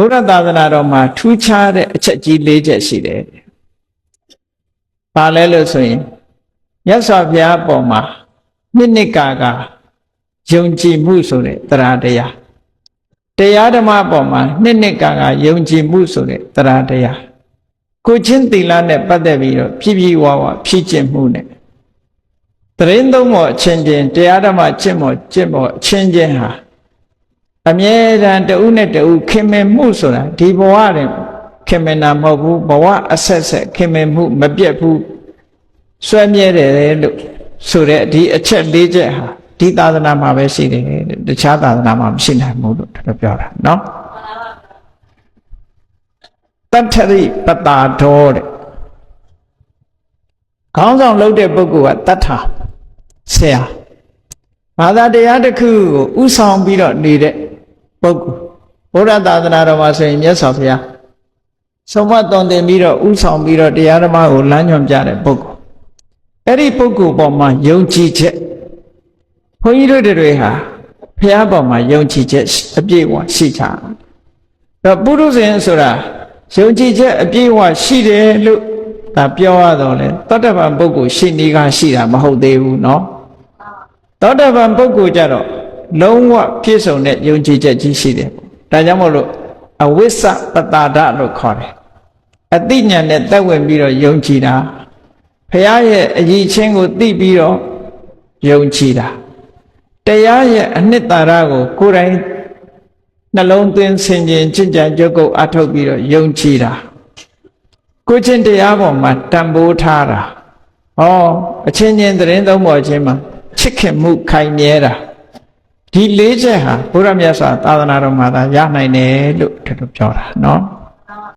ဘုရားသာသနာတော်မှာထူးခြားတဲ့အချက်ကြီး၄ချက်ရှိတယ်။ဘာလဲလို့ဆိုရင်မြတ်စွာဘုရားအပေါ်မှာနှစ်နှစ်ကာကယုံကြည်မှုဆိုတဲ့တရားတရားတရားဓမ္မအပေါ်မှာနှစ်နှစ်ကာကယုံကြည်မှုဆိုတဲ့တရားတရားကိုချင်းသီလနဲ့ပတ်သက်ပြီးတော့ဖြည်းဖြည်းဝါဝါဖြည့်ကျင့်မှုနဲ့တရင်သုံးမောအချင်းချင်းတရားဓမ္မကျင့်မောကျင့်မောအချင်းချင်းဟာ အမြဲတမ်းတဦးနဲ့တဦးခင်မင်မှုဆိုတာဒီဘဝတွင်ခင်မင်တာမဟုတ်ဘူးဘဝအဆက်ဆက်ခင်မင်မှုမပြတ်ဘူးဆွဲမြဲတယ်လို့ဆိုတဲ့ဒီအချက်၄ချက်ဟာဒီသာသနာမှာပဲရှိတယ်တဲ့တခြားသာသနာမှာမရှိနိုင်ဘူးလို့တို့ပြောတာเนาะတတ္ထရိပတာတော်တဲ့ခေါင်းဆောင်လုပ်တဲ့ပုဂ္ဂိုလ်ကတတ္ထာဆရာဘာသာတရားတစ်ခုကိုဥဆောင်ပြီးတော့နေတဲ့ ပုဂ္ဂိုလ်ဘုရားသာသနာတော်မှာဆိုရင်မြတ်စွာဘုရားဆုံးမသွန်သင်ပြီးတော့ဥဆောင်ပြီးတော့တရားဓမ္မကိုလမ်းညွှန်ပြတဲ့ပုဂ္ဂိုလ်အဲ့ဒီပုဂ္ဂိုလ်ပေါ်မှာယုံကြည်ချက်ဘုန်းကြီးတို့တွေဟာဘုရားပေါ်မှာယုံကြည်ချက်အပြည့်အဝရှိကြတယ်တော့ပုရုဇဉ်ဆိုတာယုံကြည်ချက်အပြည့်အဝရှိတယ်လို့ဒါပြောရတော့လေတတ္တဗံပုဂ္ဂိုလ်ရှိနေကရှိတာမဟုတ်သေးဘူးเนาะသောတပန်ပုဂ္ဂိုလ်ကြတော့ လုံးဝပြည့်စုံတဲ့ယုံကြည်ချက်ကြီးရှိတယ်ဒါကြောင့်မို့လို့အဝိစ္စပတာဒလို့ခေါ်တယ်အသိဉာဏ်နဲ့တက်ဝင်ပြီးတော့ယုံကြည်တာဖះရဲ့အည်ချင်းကိုသိပြီးတော့ယုံကြည်တာတရားရဲ့အနှစ်သာရကိုကိုယ်တိုင်နှလုံးသွင်းဆင်ခြင်ကြင်ကြံကြုတ်ကုတ်အထုတ်ပြီးတော့ယုံကြည်တာကိုချင်းတရားပေါ်မှာတန်ဖိုးထားတာဟောအချင်းချင်းသတင်းသုံးပေါ်ချင်းမှာချစ်ခင်မှုခိုင်မြဲတာ ဒီလေးချက်ဟာဘုရားမြတ်စွာသာသနာတော်မှာသာရနိုင်တယ်လို့ဒီလိုပြောတာเนาะ